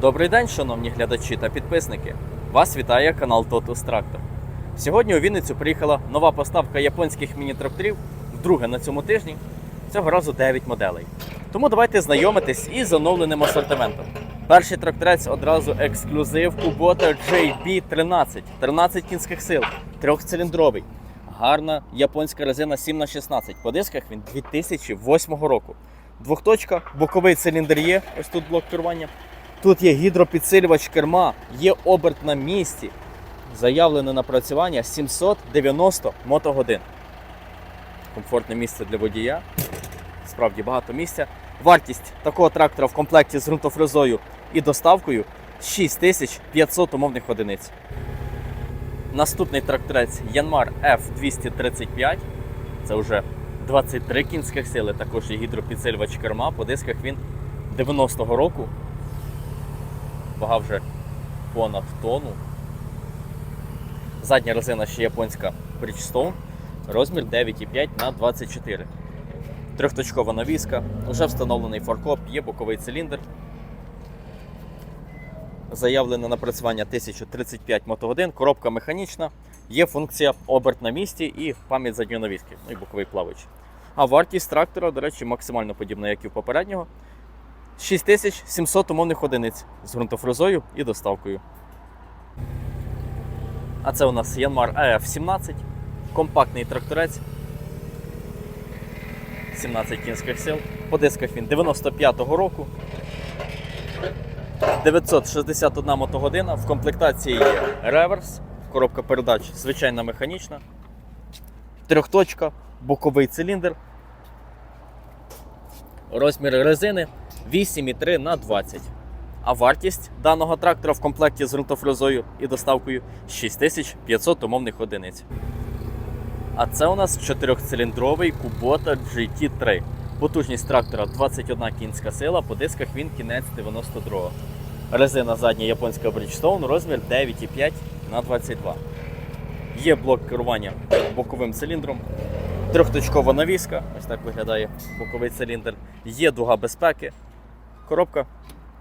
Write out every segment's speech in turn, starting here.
Добрий день, шановні глядачі та підписники. Вас вітає канал Totus Tractor. Сьогодні у Вінницю приїхала нова поставка японських міні-тракторів, вдруге на цьому тижні. Цього разу 9 моделей. Тому давайте знайомитись із оновленим асортиментом. Перший тракторець одразу ексклюзив Kubota JB13, 13 кінських сил, трьохциліндровий. Гарна японська резина 7х16. По дисках він 2008 року. Двохточка, боковий циліндр є, ось тут блок керування. Тут є гідропідсилювач керма, є оберт на місці. Заявлене напрацювання 790 мотогодин. Комфортне місце для водія. Справді багато місця. Вартість такого трактора в комплекті з ґрунтофрезою і доставкою 6500 умовних одиниць. Наступний тракторець Yanmar F235. Це вже 23 кінських сили, також є гідропідсилювач керма. По дисках він 90-го року. Вага вже понад тонну. Задня резина ще японська Bridgestone. Розмір 9,5 на 24. Трьохточкова навіска, вже встановлений фаркоп, є боковий циліндр. Заявлене напрацювання 1035 мотогодин, коробка механічна, є функція оберт на місці і пам'ять задньої навіски, ну і боковий плавач. А вартість трактора, до речі, максимально подібна, як і в попереднього. 6700 умовних одиниць з ґрунтофрезою і доставкою. А це у нас Yanmar AF17, компактний тракторець. 17 кінських сил. По дисках він 95-го року. 961 мотогодина. В комплектації є реверс, коробка передач звичайна механічна, трьохточка, боковий циліндр. Розмір резини 8,3 на 20. А вартість даного трактора в комплекті з ґрунтофрезою і доставкою 6500 умовних одиниць. А це у нас чотирьохциліндровий Kubota GT3. Потужність трактора 21 кінська сила, по дисках він кінець 92. Резина задня японська Bridgestone, розмір 9,5 на 22. Є блок керування боковим циліндром, трьохточкова навіска, ось так виглядає боковий циліндр. Є дуга безпеки, коробка,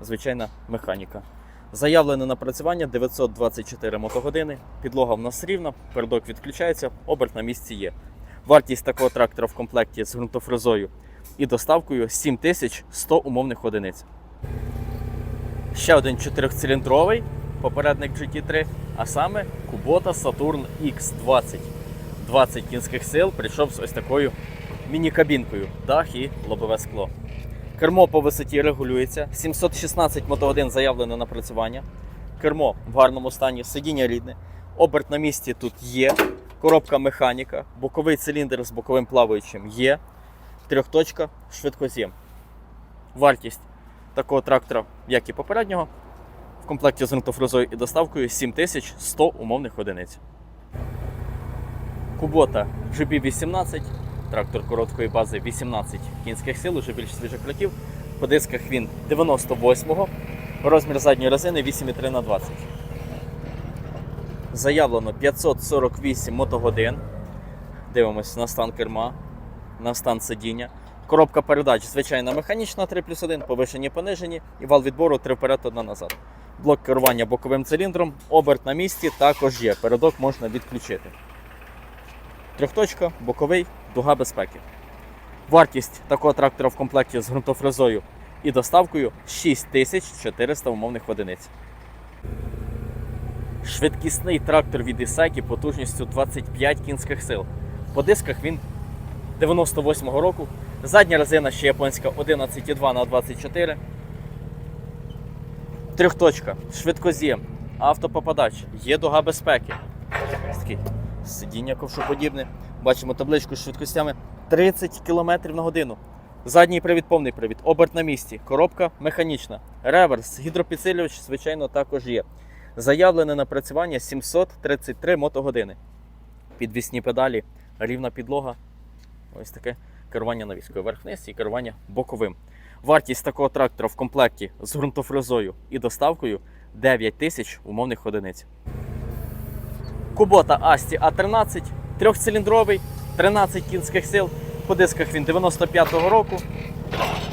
звичайна механіка. Заявлене напрацювання 924 мотогодини. Підлога в нас рівна, передок відключається, оберт на місці є. Вартість такого трактора в комплекті з ґрунтофрезою і доставкою 7100 умовних одиниць. Ще один чотирьохциліндровий попередник GT3, а саме Kubota Saturn X20. 20 кінських сил прийшов з ось такою міні-кабінкою, дах і лобове скло. Кермо по висоті регулюється. 716 мотогодин заявлене напрацювання. Кермо в гарному стані, сидіння рідне. Оберт на місці тут є. Коробка механіка, боковий циліндр з боковим плаваючим є. Трьохточка, швидкоз'єм. Вартість такого трактора, як і попереднього, в комплекті з ґрунтофрезою і доставкою 7100 умовних одиниць. Кубота GB18, трактор короткої бази 18 кінських сил, уже більш свіжих років. По дисках він 98-го, розмір задньої резини 8,3 на 20. Заявлено 548 мотогодин. Дивимось на стан керма, на стан сидіння. Коробка передач звичайна механічна 3 плюс 1, повишені понижені і вал відбору 3 вперед, 1 назад. Блок керування боковим циліндром, оберт на місці також є. Передок можна відключити. Трьохточка, боковий, дуга безпеки. Вартість такого трактора в комплекті з ґрунтофрезою і доставкою 6400 умовних одиниць. Швидкісний трактор від Ісакі потужністю 25 кінських сил. По дисках він 98-го року. Задня резина ще японська 11,2 на 24. Трьохточка, швидкоз'єм, автопопадач, є дуга безпеки. Сидіння ковшоподібне. Бачимо табличку з швидкостями 30 км на годину. Задній привід, повний привід, оберт на місці, коробка механічна, реверс, гідропідсилювач, звичайно, також є. Заявлене напрацювання 733 мотогодини. Підвісні педалі, рівна підлога. Ось таке керування навіскою верх-вниз і керування боковим. Вартість такого трактора в комплекті з ґрунтофрезою і доставкою 9 тисяч умовних одиниць. Кубота Асті А13, трьохциліндровий, 13 кінських сил. По дисках він 95-го року.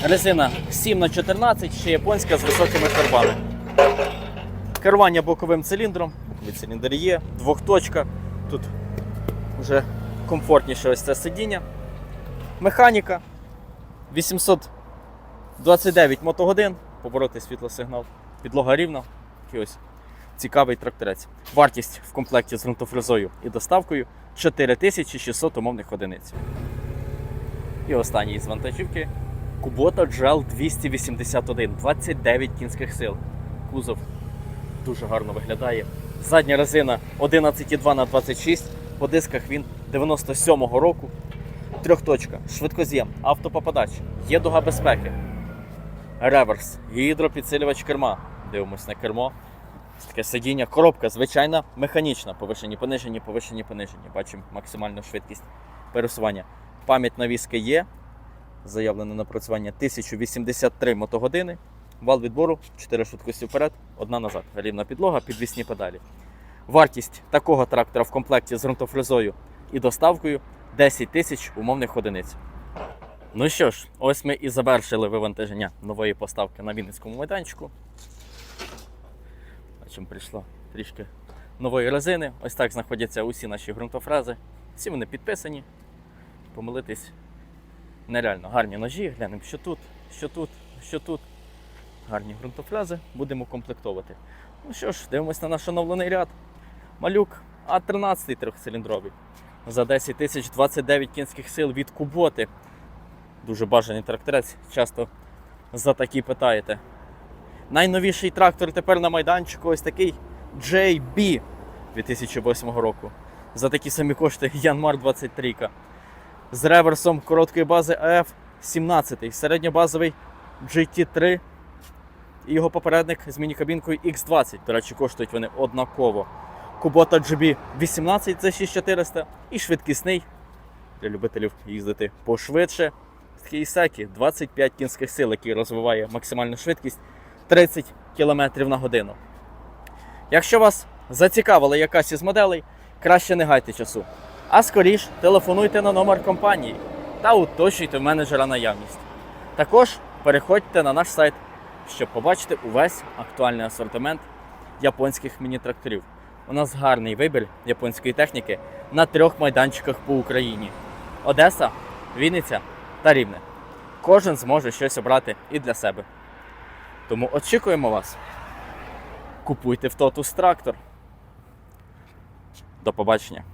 Резина 7х14, ще японська з високими фарбами. Керування боковим циліндром. Циліндр є, двохточка. Тут вже комфортніше ось це сидіння. Механіка. 829 мотогодин. Побороти світлосигнал. Підлога рівна. Такий ось цікавий тракторець. Вартість в комплекті з ґрунтофрезою і доставкою 4600 умовних одиниць. І останній з вантажівки Kubota GL 281, 29 кінських сил. Кузов дуже гарно виглядає. Задня резина 11,2 на 26 по дисках він 97-го року. Трьохточка, швидкоз'єм, автопопадач, є дуга безпеки, реверс, гідропідсилювач керма. Дивимось на кермо. Таке сидіння, коробка звичайна, механічна, повишені, понижені, повишені, понижені. Бачимо максимальну швидкість пересування. Пам'ять навіски є. Заявлене напрацювання 1083 мотогодини. Вал відбору 4 швидкості вперед, одна назад. Рівна підлога, підвісні педалі. Вартість такого трактора в комплекті з ґрунтофрезою і доставкою 10 тисяч умовних одиниць. Ну що ж, ось ми і завершили вивантаження нової поставки на Вінницькому майданчику. Бачимо, прийшло трішки нової резини. Ось так знаходяться усі наші ґрунтофрези. Всі вони підписані. Помилитись нереально гарні ножі. Глянемо, що тут, що тут, що тут. Гарні ґрунтофрези будемо комплектовувати. Ну що ж, дивимось на наш оновлений ряд. Малюк А13 трьохциліндровий. За 10 тисяч 29 кінських сил від Куботи. Дуже бажаний тракторець. Часто за такі питаєте. Найновіший трактор тепер на майданчику ось такий JB 2008 року. За такі самі кошти Янмар 23. З реверсом короткої бази AF 17, середньобазовий GT3 і його попередник з міні-кабінкою X20. До речі, коштують вони однаково. Kubota GB 18 за 6400 і швидкісний для любителів їздити пошвидше. Такий Ісекі 25 кінських сил, який розвиває максимальну швидкість 30 км на годину. Якщо вас зацікавила якась із моделей, краще не гайте часу. А скоріш телефонуйте на номер компанії та уточнюйте в менеджера наявність. Також переходьте на наш сайт, щоб побачити увесь актуальний асортимент японських міні-тракторів. У нас гарний вибір японської техніки на трьох майданчиках по Україні: Одеса, Вінниця та Рівне. Кожен зможе щось обрати і для себе. Тому очікуємо вас. Купуйте в Тотус трактор. До побачення.